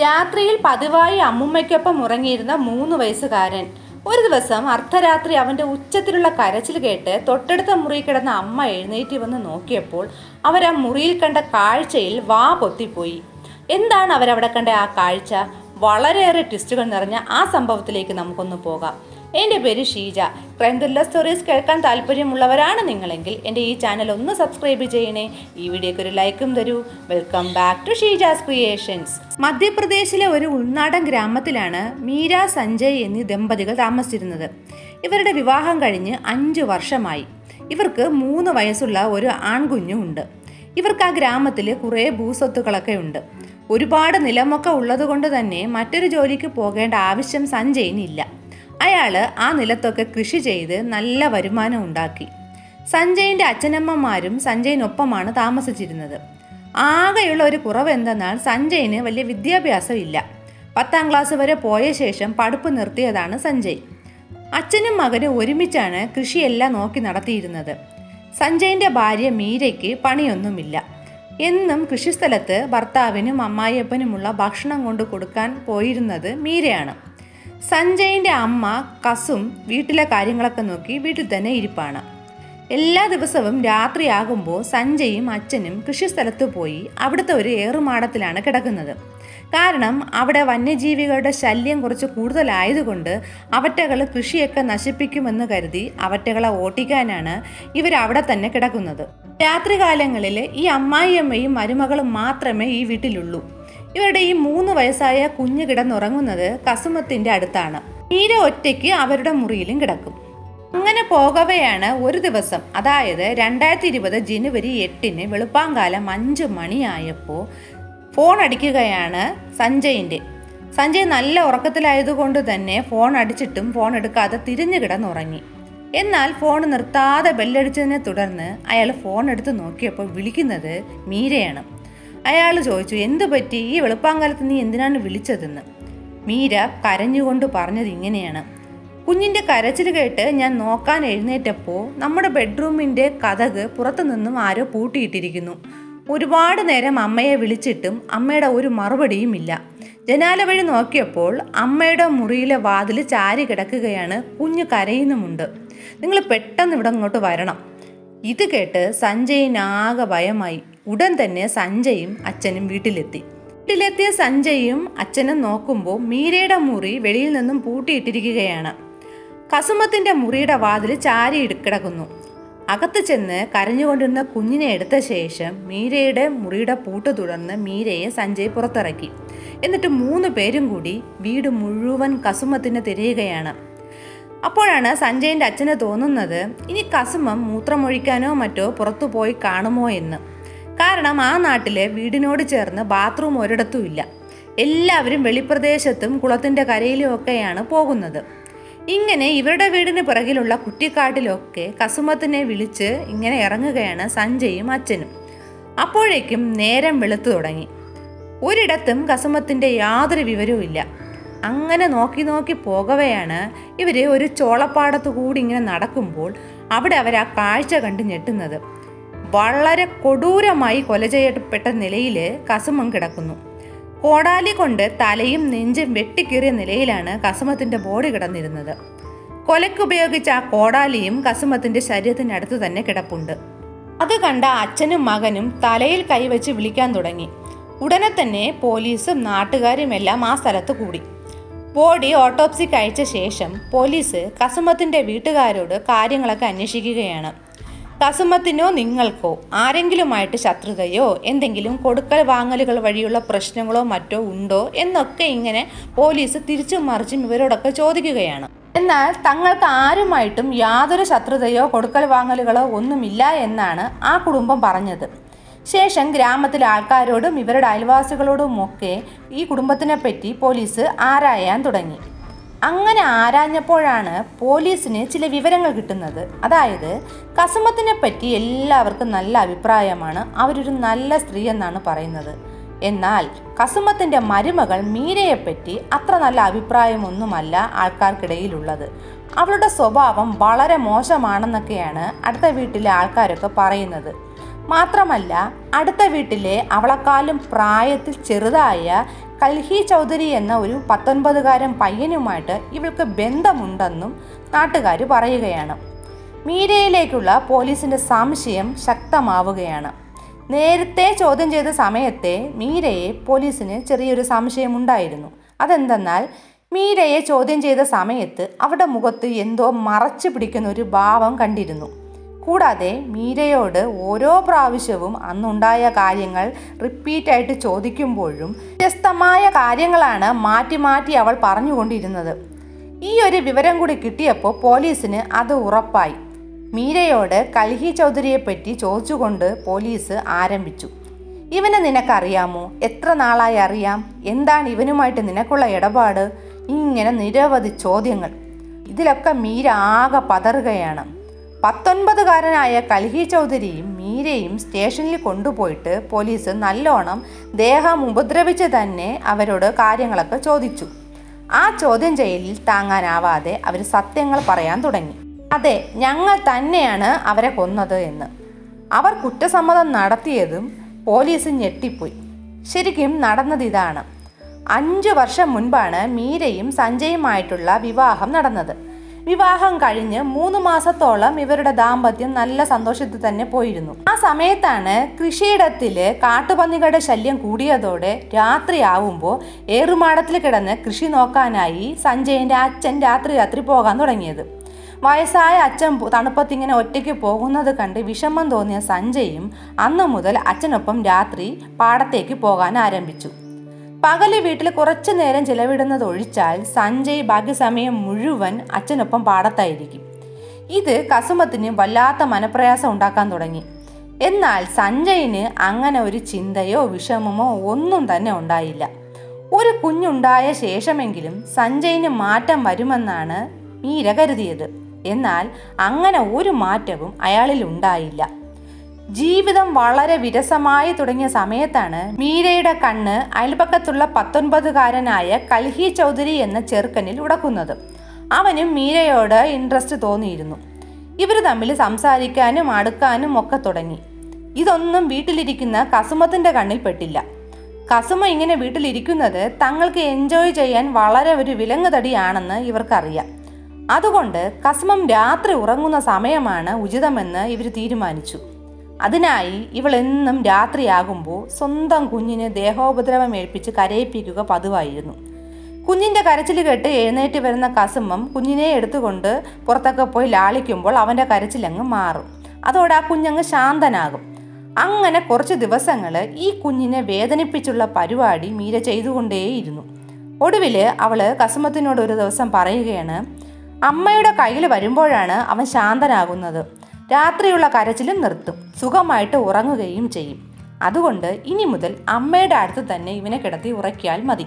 രാത്രിയിൽ പതിവായി അമ്മുമ്മയ്ക്കൊപ്പം ഉറങ്ങിയിരുന്ന മൂന്ന് വയസ്സുകാരൻ. ഒരു ദിവസം അർദ്ധരാത്രി അവന്റെ ഉച്ചത്തിലുള്ള കരച്ചിൽ കേട്ട് തൊട്ടടുത്ത മുറിയിൽ കിടന്ന അമ്മ എഴുന്നേറ്റ് വന്ന് നോക്കിയപ്പോൾ അവർ ആ മുറിയിൽ കണ്ട കാഴ്ചയിൽ വാ പൊത്തിപ്പോയി. എന്താണ് അവരവിടെ കണ്ട ആ കാഴ്ച? വളരെയേറെ ട്വിസ്റ്റുകൾ നിറഞ്ഞ ആ സംഭവത്തിലേക്ക് നമുക്കൊന്ന് പോകാം. എന്റെ പേര് ഷീജ. ക്രൈം ത്രില്ലർ സ്റ്റോറീസ് കേൾക്കാൻ താല്പര്യമുള്ളവരാണ് നിങ്ങളെങ്കിൽ എന്റെ ഈ ചാനൽ ഒന്ന് സബ്സ്ക്രൈബ് ചെയ്യണേ. ഈ വീഡിയോക്ക് ഒരു ലൈക്കും തരൂ. Welcome back to Sheeja's creations. മധ്യപ്രദേശിലെ ഒരു ഉൾനാടൻ ഗ്രാമത്തിലാണ് മീര സഞ്ജയ് എന്നീ ദമ്പതികൾ താമസിച്ചിരുന്നത്. ഇവരുടെ വിവാഹം കഴിഞ്ഞ് അഞ്ച് വർഷമായി. ഇവർക്ക് മൂന്ന് വയസ്സുള്ള ഒരു ആൺകുഞ്ഞും ഉണ്ട്. ഇവർക്ക് ആ ഗ്രാമത്തിൽ കുറേ ഭൂസ്വത്തുക്കളൊക്കെ ഉണ്ട്. ഒരുപാട് നിലമൊക്കെ ഉള്ളതുകൊണ്ട് തന്നെ മറ്റൊരു ജോലിക്ക് പോകേണ്ട ആവശ്യം സഞ്ജയിനില്ല. അയാൾ ആ നിലത്തൊക്കെ കൃഷി ചെയ്ത് നല്ല വരുമാനം ഉണ്ടാക്കി. സഞ്ജയിന്റെ അച്ഛനമ്മമാരും സഞ്ജയിനൊപ്പമാണ് താമസിച്ചിരുന്നത്. ആകെയുള്ള ഒരു കുറവ് എന്തെന്നാൽ സഞ്ജയിന് വലിയ വിദ്യാഭ്യാസം ഇല്ല പത്താം ക്ലാസ് വരെ പോയ ശേഷം പഠിപ്പ് നിർത്തിയതാണ് സഞ്ജയ്. അച്ഛനും മകനും ഒരുമിച്ചാണ് കൃഷിയെല്ലാം നോക്കി നടത്തിയിരുന്നത്. സഞ്ജയിന്റെ ഭാര്യ മീരയ്ക്ക് പണിയൊന്നുമില്ല. എന്നും കൃഷിസ്ഥലത്ത് ഭർത്താവിനും അമ്മായിയപ്പനുമുള്ള ഭക്ഷണം കൊണ്ട് കൊടുക്കാൻ പോയിരുന്നത് മീരയാണ്. സഞ്ജയിന്റെ അമ്മ കസും വീട്ടിലെ കാര്യങ്ങളൊക്കെ നോക്കി വീട്ടിൽ തന്നെ ഇരിപ്പാണ്. എല്ലാ ദിവസവും രാത്രിയാകുമ്പോൾ സഞ്ജയും അച്ഛനും കൃഷിസ്ഥലത്ത് പോയി അവിടുത്തെ ഒരു ഏറുമാടത്തിലാണ് കിടക്കുന്നത്. കാരണം അവിടെ വന്യജീവികളുടെ ശല്യം കുറച്ച് കൂടുതലായതുകൊണ്ട് അവറ്റകൾ കൃഷിയൊക്കെ നശിപ്പിക്കുമെന്ന് കരുതി അവറ്റകളെ ഓട്ടിക്കാനാണ് ഇവരവിടെ തന്നെ കിടക്കുന്നത്. രാത്രികാലങ്ങളിൽ ഈ അമ്മായിയമ്മയും മരുമകളും മാത്രമേ ഈ വീട്ടിലുള്ളൂ. ഇവരുടെ ഈ മൂന്ന് വയസ്സായ കുഞ്ഞ് കിടന്നുറങ്ങുന്നത് കസുമത്തിന്റെ അടുത്താണ്. മീര ഒറ്റയ്ക്ക് അവരുടെ മുറിയിലും കിടക്കും. അങ്ങനെ പോകവെയാണ് ഒരു ദിവസം. അതായത് രണ്ടായിരത്തി ഇരുപത് ജനുവരി എട്ടിന് വെളുപ്പാങ്കാലം അഞ്ച് മണിയായപ്പോൾ ഫോൺ അടിക്കുകയാണ് സഞ്ജയിന്റെ. സഞ്ജയ് നല്ല ഉറക്കത്തിലായതുകൊണ്ട് തന്നെ ഫോൺ അടിച്ചിട്ടും ഫോൺ എടുക്കാതെ തിരിഞ്ഞു കിടന്നുറങ്ങി. എന്നാൽ ഫോൺ നിർത്താതെ ബെല്ലടിച്ചതിനെ തുടർന്ന് അയാൾ ഫോൺ എടുത്ത് നോക്കിയപ്പോൾ വിളിക്കുന്നത് മീരയാണ്. അയാൾ ചോദിച്ചു എന്തു പറ്റി? ഈ വെളുപ്പാങ്കാലത്ത് നീ എന്തിനാണ് വിളിച്ചതെന്ന്? മീര കരഞ്ഞുകൊണ്ട് പറഞ്ഞത് ഇങ്ങനെയാണ്. കുഞ്ഞിന്റെ കരച്ചിൽ കേട്ട് ഞാൻ നോക്കാൻ എഴുന്നേറ്റപ്പോൾ നമ്മുടെ ബെഡ്റൂമിന്റെ കഥക് പുറത്തു നിന്നും ആരോ പൂട്ടിയിട്ടിരിക്കുന്നു. ഒരുപാട് നേരം അമ്മയെ വിളിച്ചിട്ടും അമ്മയുടെ ഒരു മറുപടിയും ഇല്ല. ജനാല വഴി നോക്കിയപ്പോൾ അമ്മയുടെ മുറിയിലെ വാതിൽ ചാരി കിടക്കുകയാണ് കുഞ്ഞു കരയുന്നുമുണ്ട്. നിങ്ങൾ പെട്ടെന്ന് ഇവിടെ ഇങ്ങോട്ട് വരണം. ഇത് കേട്ട് സഞ്ജയിനാകെ ഭയമായി. ഉടൻ തന്നെ സഞ്ജയും അച്ഛനും വീട്ടിലെത്തി. വീട്ടിലെത്തിയ സഞ്ജയും അച്ഛനും നോക്കുമ്പോൾ മീരയുടെ മുറി വെളിയിൽ നിന്നും പൂട്ടിയിട്ടിരിക്കുകയാണ്. കസുമത്തിന്റെ മുറിയുടെ വാതിൽ ചാരി കിടക്കുന്നു. അകത്ത് ചെന്ന് കരഞ്ഞുകൊണ്ടിരുന്ന കുഞ്ഞിനെ എടുത്ത ശേഷം മീരയുടെ മുറിയുടെ പൂട്ട് തുടർന്ന് മീരയെ സഞ്ജയ് പുറത്തിറക്കി. എന്നിട്ട് മൂന്ന് പേരും കൂടി വീട് മുഴുവൻ കസുമത്തിന് തിരയുകയാണ്. അപ്പോഴാണ് സഞ്ജയിന്റെ അച്ഛന് തോന്നുന്നത് ഇനി കസുമം മൂത്രമൊഴിക്കാനോ മറ്റോ പുറത്തു പോയി കാണുമോ എന്ന്. കാരണം ആ നാട്ടിലെ വീടിനോട് ചേർന്ന് ബാത്റൂം ഒരിടത്തുമില്ല എല്ലാവരും വെളിപ്രദേശത്തും കുളത്തിന്റെ കരയിലും ഒക്കെയാണ് പോകുന്നത്. ഇങ്ങനെ ഇവരുടെ വീടിന് പിറകിലുള്ള കുട്ടിക്കാട്ടിലൊക്കെ കസുമത്തിനെ വിളിച്ച് ഇങ്ങനെ ഇറങ്ങുകയാണ് സഞ്ജയും അച്ഛനും. അപ്പോഴേക്കും നേരം വെളുത്തു തുടങ്ങി. ഒരിടത്തും കസുമത്തിന്റെ യാതൊരു വിവരവും ഇല്ല. അങ്ങനെ നോക്കി നോക്കി പോകവെയാണ് ഇവർ ഒരു ചോളപ്പാടത്തു കൂടി ഇങ്ങനെ നടക്കുമ്പോൾ അവിടെ അവർ ആ കാഴ്ച കണ്ട് ഞെട്ടുന്നത്. വളരെ കൊടൂരമായി കൊല ചെയ്യപ്പെട്ട നിലയിൽ കസുമം കിടക്കുന്നു. കോടാലി കൊണ്ട് തലയും നെഞ്ചും വെട്ടിക്കീറിയ നിലയിലാണ് കസുമത്തിന്റെ ബോഡി കിടന്നിരുന്നത്. കൊലയ്ക്കുപയോഗിച്ച ആ കോടാലിയും കസുമത്തിന്റെ ശരീരത്തിനടുത്ത് തന്നെ കിടപ്പുണ്ട്. അത് കണ്ട അച്ഛനും മകനും തലയിൽ കൈവച്ച് വിളിക്കാൻ തുടങ്ങി. ഉടനെ തന്നെ പോലീസും നാട്ടുകാരും എല്ലാം ആ സ്ഥലത്ത് കൂടി. ബോഡി ഓട്ടോപ്സിക്ക് അയച്ച ശേഷം പോലീസ് കസുമത്തിന്റെ വീട്ടുകാരോട് കാര്യങ്ങളൊക്കെ അന്വേഷിക്കുകയാണ്. കസുമത്തിനോ നിങ്ങൾക്കോ ആരെങ്കിലുമായിട്ട് ശത്രുതയോ എന്തെങ്കിലും കൊടുക്കൽ വാങ്ങലുകൾ വഴിയുള്ള പ്രശ്നങ്ങളോ മറ്റോ ഉണ്ടോ എന്നൊക്കെ ഇങ്ങനെ പോലീസ് തിരിച്ചും മറിച്ചും ഇവരോടൊക്കെ ചോദിക്കുകയാണ്. എന്നാൽ തങ്ങൾക്ക് ആരുമായിട്ടും യാതൊരു ശത്രുതയോ കൊടുക്കൽ വാങ്ങലുകളോ ഒന്നുമില്ല എന്നാണ് ആ കുടുംബം പറഞ്ഞത്. ശേഷം ഗ്രാമത്തിലെ ആൾക്കാരോടും ഇവരുടെ അയൽവാസികളോടുമൊക്കെ ഈ കുടുംബത്തിനെ പറ്റി പോലീസ് ആരായാൻ തുടങ്ങി. അങ്ങനെ ആരാഞ്ഞപ്പോഴാണ് പോലീസിന് ചില വിവരങ്ങൾ കിട്ടുന്നത്. അതായത് കസുമത്തിനെ പറ്റി എല്ലാവർക്കും നല്ല അഭിപ്രായമാണ്. അവരൊരു നല്ല സ്ത്രീ എന്നാണ് പറയുന്നത്. എന്നാൽ കസുമത്തിന്റെ മരുമകൾ മീരയെപ്പറ്റി അത്ര നല്ല അഭിപ്രായമൊന്നുമല്ല ആൾക്കാർക്കിടയിലുള്ളത്. അവളുടെ സ്വഭാവം വളരെ മോശമാണെന്നൊക്കെയാണ് അടുത്ത വീട്ടിലെ ആൾക്കാരൊക്കെ പറയുന്നത്. മാത്രമല്ല അടുത്ത വീട്ടിലെ അവളെക്കാളും പ്രായത്തിൽ ചെറുതായ കൽഹി ചൗധരി എന്ന ഒരു പത്തൊൻപതുകാരൻ പയ്യനുമായിട്ട് ഇവൾക്ക് ബന്ധമുണ്ടെന്നും നാട്ടുകാർ പറയുകയാണ്. മീരയിലേക്കുള്ള പോലീസിന്റെ സംശയം ശക്തമാവുകയാണ്. നേരത്തെ ചോദ്യം ചെയ്ത സമയത്തെ മീരയെ പോലീസിന് ചെറിയൊരു സംശയമുണ്ടായിരുന്നു. അതെന്തെന്നാൽ മീരയെ ചോദ്യം ചെയ്ത സമയത്ത് അവരുടെ മുഖത്ത് എന്തോ മറച്ചു പിടിക്കുന്ന ഒരു ഭാവം കണ്ടിരുന്നു. കൂടാതെ മീരയോട് ഓരോ പ്രാവശ്യവും അന്നുണ്ടായ കാര്യങ്ങൾ റിപ്പീറ്റായിട്ട് ചോദിക്കുമ്പോഴും വ്യത്യസ്തമായ കാര്യങ്ങളാണ് മാറ്റി മാറ്റി അവൾ പറഞ്ഞുകൊണ്ടിരുന്നത്. ഈ ഒരു വിവരം കൂടി കിട്ടിയപ്പോൾ പോലീസിന് അത് ഉറപ്പായി. മീരയോട് കൽഹി ചൗധരിയെ പറ്റി ചോദിച്ചുകൊണ്ട് പോലീസ് ആരംഭിച്ചു. ഇവനെ നിനക്കറിയാമോ? എത്ര നാളായി അറിയാം? എന്താണ് ഇവനുമായിട്ട് നിനക്കുള്ള ഇടപാട്? ഇങ്ങനെ നിരവധി ചോദ്യങ്ങൾ. ഇതിലൊക്കെ മീര ആകെ പതറുകയാണ്. പത്തൊൻപതുകാരനായ കൽഹി ചൗധരിയും മീരയും സ്റ്റേഷനിൽ കൊണ്ടുപോയിട്ട് പോലീസ് നല്ലോണം ദേഹം ഉപദ്രവിച്ച് തന്നെ അവരോട് കാര്യങ്ങളൊക്കെ ചോദിച്ചു. ആ ചോദ്യം ചെയ്യലിൽ താങ്ങാനാവാതെ അവർ സത്യങ്ങൾ പറയാൻ തുടങ്ങി. അതെ ഞങ്ങൾ തന്നെയാണ് അവരെ കൊന്നത് എന്ന്. അവർ കുറ്റസമ്മതം നടത്തിയതും പോലീസ് ഞെട്ടിപ്പോയി. ശരിക്കും നടന്നത് ഇതാണ്. അഞ്ചു വർഷം മുൻപാണ് മീരയും സഞ്ജയുമായിട്ടുള്ള വിവാഹം നടന്നത്. വിവാഹം കഴിഞ്ഞ് മൂന്ന് മാസത്തോളം ഇവരുടെ ദാമ്പത്യം നല്ല സന്തോഷത്തിൽ തന്നെ പോയിരുന്നു. ആ സമയത്താണ് കൃഷിയിടത്തിൽ കാട്ടുപന്നികളുടെ ശല്യം കൂടിയതോടെ രാത്രിയാവുമ്പോൾ ഏറുമാടത്തിൽ കിടന്ന് കൃഷി നോക്കാനായി സഞ്ജയന്റെ അച്ഛൻ രാത്രി രാത്രി പോകാൻ തുടങ്ങിയത്. വയസ്സായ അച്ഛൻ തണുപ്പത്തിങ്ങനെ ഒറ്റയ്ക്ക് പോകുന്നത് കണ്ട് വിഷമം തോന്നിയ സഞ്ജയും അന്നു മുതൽ അച്ഛനൊപ്പം രാത്രി പാടത്തേക്ക് പോകാൻ ആരംഭിച്ചു. പകൽ വീട്ടിൽ കുറച്ചു നേരം ചിലവിടുന്നത് ഒഴിച്ചാൽ സഞ്ജയ് ബാക്കി സമയം മുഴുവൻ അച്ഛനൊപ്പം പാടത്തായിരിക്കും. ഇത് കസുമത്തിന് വല്ലാത്ത മനപ്രയാസം ഉണ്ടാക്കാൻ തുടങ്ങി. എന്നാൽ സഞ്ജയിന് അങ്ങനെ ഒരു ചിന്തയോ വിഷമമോ ഒന്നും തന്നെ ഉണ്ടായില്ല. ഒരു കുഞ്ഞുണ്ടായ ശേഷമെങ്കിലും സഞ്ജയിന് മാറ്റം വരുമെന്നാണ് മീര കരുതിയത്. എന്നാൽ അങ്ങനെ ഒരു മാറ്റവും അയാളിൽ ഉണ്ടായില്ല. ജീവിതം വളരെ വിരസമായി തുടങ്ങിയ സമയത്താണ് മീരയുടെ കണ്ണ് അയൽപക്കത്തുള്ള പത്തൊൻപതുകാരനായ കൽഹി ചൗധരി എന്ന ചെറുക്കനിൽ ഉടക്കുന്നത്. അവനും മീരയോട് ഇൻട്രസ്റ്റ് തോന്നിയിരുന്നു. ഇവർ തമ്മിൽ സംസാരിക്കാനും അടുക്കാനും ഒക്കെ തുടങ്ങി. ഇതൊന്നും വീട്ടിലിരിക്കുന്ന കസുമത്തിന്റെ കണ്ണിൽ പെട്ടില്ല. കസുമ ഇങ്ങനെ വീട്ടിലിരിക്കുന്നത് തങ്ങൾക്ക് എൻജോയ് ചെയ്യാൻ വളരെ ഒരു വിലങ്ങുതടിയാണെന്ന് ഇവർക്കറിയാം. അതുകൊണ്ട് കസുമം രാത്രി ഉറങ്ങുന്ന സമയമാണ് ഉചിതമെന്ന് ഇവർ തീരുമാനിച്ചു. അതിനായി ഇവൾ എന്നും രാത്രിയാകുമ്പോൾ സ്വന്തം കുഞ്ഞിന് ദേഹോപദ്രവം ഏൽപ്പിച്ച് കരയിപ്പിക്കുക പതിവായിരുന്നു. കുഞ്ഞിന്റെ കരച്ചിൽ കേട്ട് എഴുന്നേറ്റ് വരുന്ന കസുമം കുഞ്ഞിനെ എടുത്തുകൊണ്ട് പുറത്തൊക്കെ പോയി ലാളിക്കുമ്പോൾ അവന്റെ കരച്ചിലങ്ങ് മാറും. അതോടെ ആ കുഞ്ഞങ്ങ് ശാന്തനാകും. അങ്ങനെ കുറച്ച് ദിവസങ്ങൾ ഈ കുഞ്ഞിനെ വേദനിപ്പിച്ചുള്ള പരിപാടി മീര ചെയ്തുകൊണ്ടേയിരുന്നു. ഒടുവിൽ അവൾ കസുമത്തിനോട് ഒരു ദിവസം പറയുകയാണ് അമ്മയുടെ കയ്യിൽ വരുമ്പോഴാണ് അവൻ ശാന്തനാകുന്നത്. രാത്രിയുള്ള കരച്ചിലും നിർത്തും. സുഖമായിട്ട് ഉറങ്ങുകയും ചെയ്യും. അതുകൊണ്ട് ഇനി മുതൽ അമ്മയുടെ അടുത്ത് തന്നെ ഇവനെ കിടത്തി ഉറക്കിയാൽ മതി.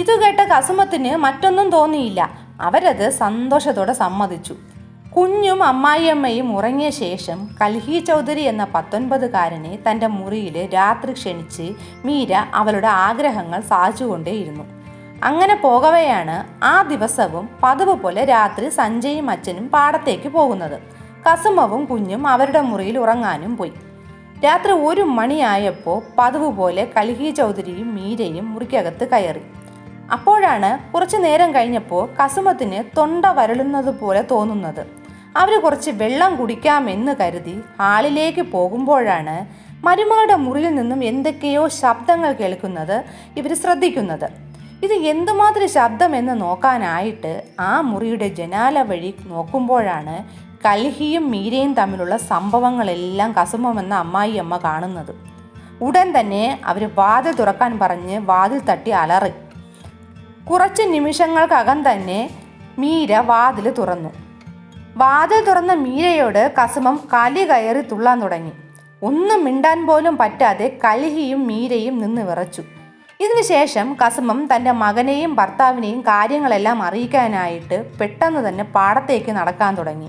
ഇതു കേട്ട കസുമത്തിന് മറ്റൊന്നും തോന്നിയില്ല. അവരത് സന്തോഷത്തോടെ സമ്മതിച്ചു. കുഞ്ഞും അമ്മായിയമ്മയും ഉറങ്ങിയ ശേഷം കൽഹി ചൗധരി എന്ന പത്തൊൻപതുകാരനെ തന്റെ മുറിയിൽ രാത്രി ക്ഷണിച്ച് മീര അവളുടെ ആഗ്രഹങ്ങൾ സാധിച്ചുകൊണ്ടേയിരുന്നു. അങ്ങനെ പോകവെയാണ് ആ ദിവസവും പതിവ് പോലെ രാത്രി സഞ്ജയും അച്ഛനും പാടത്തേക്ക് പോകുന്നത്. കസുമവും കുഞ്ഞും അവരുടെ മുറിയിൽ ഉറങ്ങാനും പോയി. രാത്രി ഒരു മണിയായപ്പോൾ പതിവ് പോലെ കൽഹി ചൗധരിയും മീരയും മുറിക്കകത്ത് കയറി. അപ്പോഴാണ് കുറച്ചു നേരം കഴിഞ്ഞപ്പോൾ കസുമത്തിന് തൊണ്ട വരളുന്നത് പോലെ തോന്നുന്നത്. അവർ കുറച്ച് വെള്ളം കുടിക്കാമെന്ന് കരുതി ഹാളിലേക്ക് പോകുമ്പോഴാണ് മരുമകളുടെ മുറിയിൽ നിന്നും എന്തൊക്കെയോ ശബ്ദങ്ങൾ കേൾക്കുന്നത് ഇവർ ശ്രദ്ധിക്കുന്നത്. ഇത് എന്തുമാതിരി ശബ്ദമെന്ന് നോക്കാനായിട്ട് ആ മുറിയുടെ ജനാല വഴി നോക്കുമ്പോഴാണ് കൽഹിയും മീരയും തമ്മിലുള്ള സംഭവങ്ങളെല്ലാം കസുമമെന്ന അമ്മായിയമ്മ കാണുന്നത്. ഉടൻ തന്നെ അവർ വാതിൽ തുറക്കാൻ പറഞ്ഞ് വാതിൽ തട്ടി അലറി. കുറച്ച് നിമിഷങ്ങൾക്കകം തന്നെ മീര വാതിൽ തുറന്നു. വാതിൽ തുറന്ന മീരയോട് കസുമം കലി കയറി തുള്ളാൻ തുടങ്ങി. ഒന്നും മിണ്ടാൻ പോലും പറ്റാതെ കലിഹിയും മീരയും നിന്ന് വിറച്ചു. ഇതിനുശേഷം കസുമം തന്റെ മകനെയും ഭർത്താവിനെയും കാര്യങ്ങളെല്ലാം അറിയിക്കാനായിട്ട് പെട്ടെന്ന് തന്നെ പാടത്തേക്ക് നടക്കാൻ തുടങ്ങി.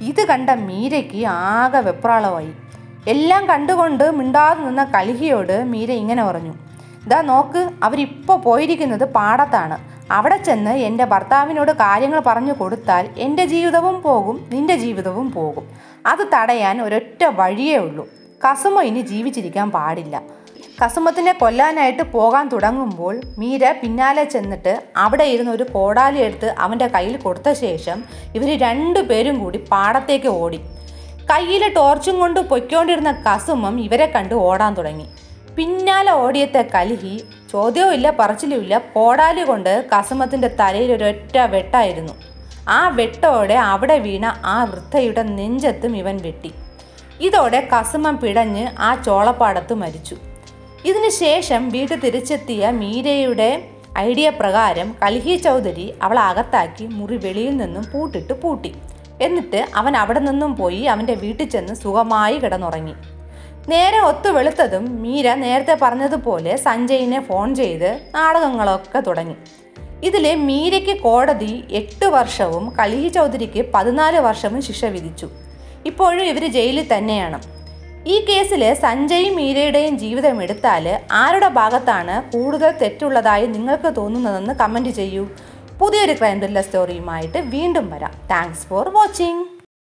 ഇത് കണ്ട മീരയ്ക്ക് ആകെ വെപ്രാളമായി. എല്ലാം കണ്ടുകൊണ്ട് മിണ്ടാതെ നിന്ന കലിഹിയോട് മീര ഇങ്ങനെ പറഞ്ഞു ഇതാ നോക്ക് അവരിപ്പോൾ പോയിരിക്കുന്നത് പാടത്താണ്. അവിടെ ചെന്ന് എന്റെ ഭർത്താവിനോട് കാര്യങ്ങൾ പറഞ്ഞു കൊടുത്താൽ എന്റെ ജീവിതവും പോകും നിന്റെ ജീവിതവും പോകും. അത് തടയാൻ ഒരൊറ്റ വഴിയേ ഉള്ളൂ. കസുമ ഇനി ജീവിച്ചിരിക്കാൻ പാടില്ല. കസുമത്തിനെ കൊല്ലാനായിട്ട് പോകാൻ തുടങ്ങുമ്പോൾ മീര പിന്നാലെ ചെന്നിട്ട് അവിടെ ഇരുന്ന് ഒരു കോടാലി എടുത്ത് അവന്റെ കയ്യിൽ കൊടുത്ത ശേഷം ഇവർ രണ്ടുപേരും കൂടി പാടത്തേക്ക് ഓടി. കയ്യിൽ ടോർച്ചും കൊണ്ട് പൊയ്ക്കൊണ്ടിരുന്ന കസുമം ഇവരെ കണ്ട് ഓടാൻ തുടങ്ങി. പിന്നാലെ ഓടിയത്തെ കലിഹി ചോദ്യവും ഇല്ല പറച്ചിലും കോടാലി കൊണ്ട് കസുമത്തിന്റെ തലയിൽ ഒരൊറ്റ വെട്ടായിരുന്നു. ആ വെട്ടോടെ അവിടെ വീണ ആ വൃദ്ധയുടെ നെഞ്ചത്തും ഇവൻ വെട്ടി. ഇതോടെ കസുമം പിടഞ്ഞ് ആ ചോളപ്പാടത്ത് മരിച്ചു. ഇതിനു ശേഷം വീട്ടിൽ തിരിച്ചെത്തിയ മീരയുടെ ഐഡിയ പ്രകാരം കലിഹി ചൗധരി അവളെ അകത്താക്കി മുറി വെളിയിൽ നിന്നും പൂട്ടിട്ട് പൂട്ടി. എന്നിട്ട് അവൻ അവിടെ നിന്നും പോയി അവന്റെ വീട്ടിൽ ചെന്ന് സുഖമായി കിടന്നുറങ്ങി. നേരെ ഒത്തു വെളുത്തതും മീര നേരത്തെ പറഞ്ഞതുപോലെ സഞ്ജയിനെ ഫോൺ ചെയ്ത് നാടകങ്ങളൊക്കെ തുടങ്ങി. ഇതിൽ മീരയ്ക്ക് കോടതി എട്ട് വർഷവും കലിഹി ചൗധരിക്ക് പതിനാല് വർഷവും ശിക്ഷ വിധിച്ചു. ഇപ്പോഴും ഇവർ ജയിലിൽ തന്നെയാണ്. ഈ കേസിൽ സഞ്ജയ് മീരയുടെയും ജീവിതം എടുത്താൽ ആരുടെ ഭാഗത്താണ് കൂടുതൽ തെറ്റുള്ളതായി നിങ്ങൾക്ക് തോന്നുന്നതെന്ന് കമന്റ് ചെയ്യൂ. പുതിയൊരു ക്രൈം ത്രില്ലർ സ്റ്റോറിയുമായിട്ട് വീണ്ടും വരാം. Thanks for watching